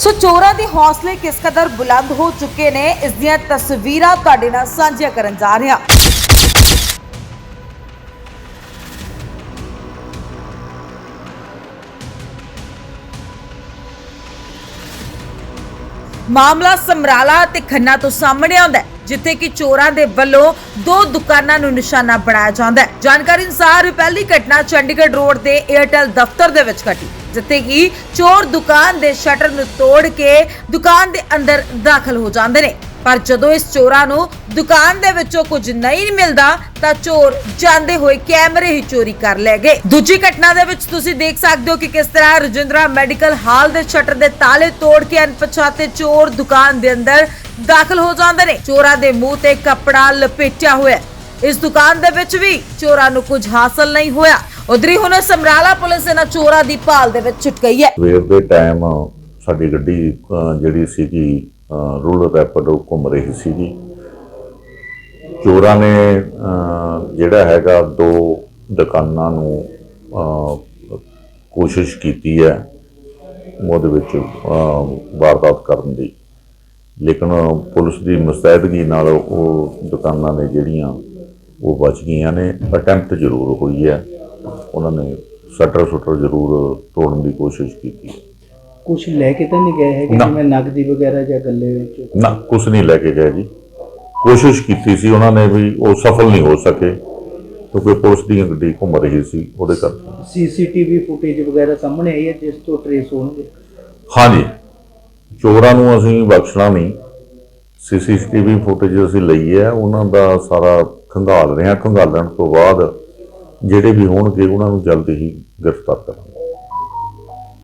ਸੋ ਚੋਰਾਂ ਦੇ ਹੌਸਲੇ ਕਿਸ ਕਦਰ ਬੁਲੰਦ ਹੋ ਚੁੱਕੇ ਨੇ? ਇਸ ਦੀਆਂ ਤਸਵੀਰਾਂ ਤੁਹਾਡੇ ਨਾਲ ਸਾਂਝੀਆਂ ਕਰਨ ਜਾ ਰਹੇ। ਹਾਂ ਮਾਮਲਾ ਸਮਰਾਲਾ ਤੇ ਖੰਨਾ ਤੋਂ ਸਾਹਮਣੇ ਆਉਂਦਾ ਹੈ, ਜਿੱਥੇ ਕਿ ਚੋਰਾਂ ਦੇ ਵੱਲੋਂ ਦੋ ਦੁਕਾਨਾਂ ਨੂੰ ਨਿਸ਼ਾਨਾ ਬਣਾਇਆ ਜਾਂਦਾ ਹੈ। ਜਾਣਕਾਰੀ ਅਨੁਸਾਰ ਪਹਿਲੀ ਘਟਨਾ ਚੰਡੀਗੜ੍ਹ ਰੋਡ ਦੇ ਏਅਰਟੈਲ ਦਫ਼ਤਰ ਦੇ ਵਿੱਚ ਘਟੀ। ਜਿੱਥੇ ਕਿ ਚੋਰ ਦੁਕਾਨ ਦੇ ਸ਼ਟਰ ਨੂੰ ਤੋੜ ਕੇ ਦੁਕਾਨ ਦੇ ਅੰਦਰ ਦਾਖਲ ਹੋ ਜਾਂਦੇ ਨੇ। ਪਰ ਜਦੋਂ ਇਸ ਚੋਰਾਂ ਨੂੰ ਦੁਕਾਨ ਦੇ ਵਿੱਚੋਂ ਕੁਝ ਨਹੀਂ ਮਿਲਦਾ, ਤਾਂ ਚੋਰ ਜਾਂਦੇ ਹੋਏ ਕੈਮਰੇ ਹੀ ਚੋਰੀ ਕਰ ਲੈ ਗਏ। ਦੂਜੀ ਘਟਨਾ ਦੇ ਵਿੱਚ ਤੁਸੀਂ ਦੇਖ ਸਕਦੇ ਹੋ ਕਿ ਕਿਸ ਤਰ੍ਹਾਂ ਰਜਿੰਦਰਾ ਮੈਡੀਕਲ ਹਾਲ ਦੇ ਸ਼ਟਰ ਦੇ ਤਾਲੇ ਤੋੜ ਕੇ ਅਣਪਛਾਤੇ ਚੋਰ ਦੁਕਾਨ ਦੇ ਅੰਦਰ ਦਾਖਲ ਹੋ ਜਾਂਦੇ ਨੇ। ਚੋਰਾਂ ਦੇ ਮੂੰਹ ਤੇ ਕੱਪੜਾ ਲਪੇਟਿਆ ਹੋਇਆ ਇਸ ਦੁਕਾਨ ਦੇ ਵਿੱਚ ਵੀ ਚੋਰਾਂ ਨੂੰ ਕੁਝ ਹਾਸਲ ਨਹੀਂ ਹੋਇਆ। ਉਧਰੀ ਹੁਣ ਸਮਰਾਲਾ ਪੁਲਿਸ ਇਹਨਾਂ ਚੋਰਾਂ ਦੀ ਭਾਲ ਦੇ ਵਿੱਚ ਛੁੱਟ ਗਈ ਹੈ। ਸਵੇਰ ਦੇ ਟਾਈਮ ਸਾਡੀ ਗੱਡੀ ਅਹ, ਜਿਹੜੀ ਸੀਗੀ ਰੂਲ ਰੈਪਿਡ ਉਹ ਘੁੰਮ ਰਹੀ ਸੀਗੀ। ਚੋਰਾਂ ਨੇ ਅਹ, ਜਿਹੜਾ ਹੈਗਾ ਦੋ ਦੁਕਾਨਾਂ ਨੂੰ ਅਹ, ਕੋਸ਼ਿਸ਼ ਕੀਤੀ ਹੈ ਉਹਦੇ ਵਿੱਚ ਅਹ, ਵਾਰਦਾਤ ਕਰਨ ਦੀ। ਲੇਕਿਨ ਪੁਲਿਸ ਦੀ ਮੁਸਤੈਦਗੀ ਨਾਲ ਉਹ ਦੁਕਾਨਾਂ ਨੇ ਜਿਹੜੀਆਂ ਉਹ ਬਚ ਗਈਆਂ ਨੇ। ਅਟੈਂਪਟ ਜ਼ਰੂਰ ਹੋਈ ਹੈ। ਉਹਨਾਂ ਨੇ ਸ਼ਟਰ ਸ਼ਟਰ ਜ਼ਰੂਰ ਤੋੜਨ ਦੀ ਕੋਸ਼ਿਸ਼ ਕੀਤੀ ਹੈ। ਕੁਝ ਲੈ ਕੇ ਤਾਂ ਨਹੀਂ ਗਏ ਹੈਗੇ ਨਾ। ਜਿਵੇਂ ਨਗਦੀ ਵਗੈਰਾ ਜਾਂ ਗੱਲੇ ਵਿੱਚ? ਨਾ ਕੁਝ ਨਹੀਂ ਲੈ ਕੇ ਗਏ ਜੀ। ਕੋਸ਼ਿਸ਼ ਕੀਤੀ ਸੀ ਉਹਨਾਂ ਨੇ ਵੀ ਉਹ ਸਫਲ ਨਹੀਂ ਹੋ ਸਕੇ ਕਿਉਂਕਿ ਪੁਲਿਸ ਦੀ ਗੱਡੀ ਘੁੰਮ ਰਹੀ ਸੀ ਉਹਦੇ ਕਰਕੇ। ਸੀਸੀਟੀਵੀ ਫੁਟੇਜ ਵਗੈਰਾ ਸਾਹਮਣੇ ਆਈ ਹੈ ਜਿਸ ਤੋਂ ਟਰੇਸ ਹੋਣਗੇ? ਹਾਂਜੀ। ਚੋਰਾਂ ਨੂੰ ਅਸੀਂ ਬਖਸ਼ਣਾ ਨਹੀਂ। ਸੀਸੀਟੀਵੀ ਫੁਟੇਜ ਅਸੀਂ ਲਈ ਹੈ ਉਹਨਾਂ ਦਾ ਸਾਰਾ ਖੰਗਾਲ ਰਹੇ ਹਾਂ ਖੰਗਾਲਣ ਤੋਂ ਬਾਅਦ ਜਿਹੜੇ ਵੀ ਹੋਣਗੇ ਉਹਨਾਂ ਨੂੰ ਜਲਦ ਹੀ ਗ੍ਰਿਫਤਾਰ ਕਰਾਂਗੇ।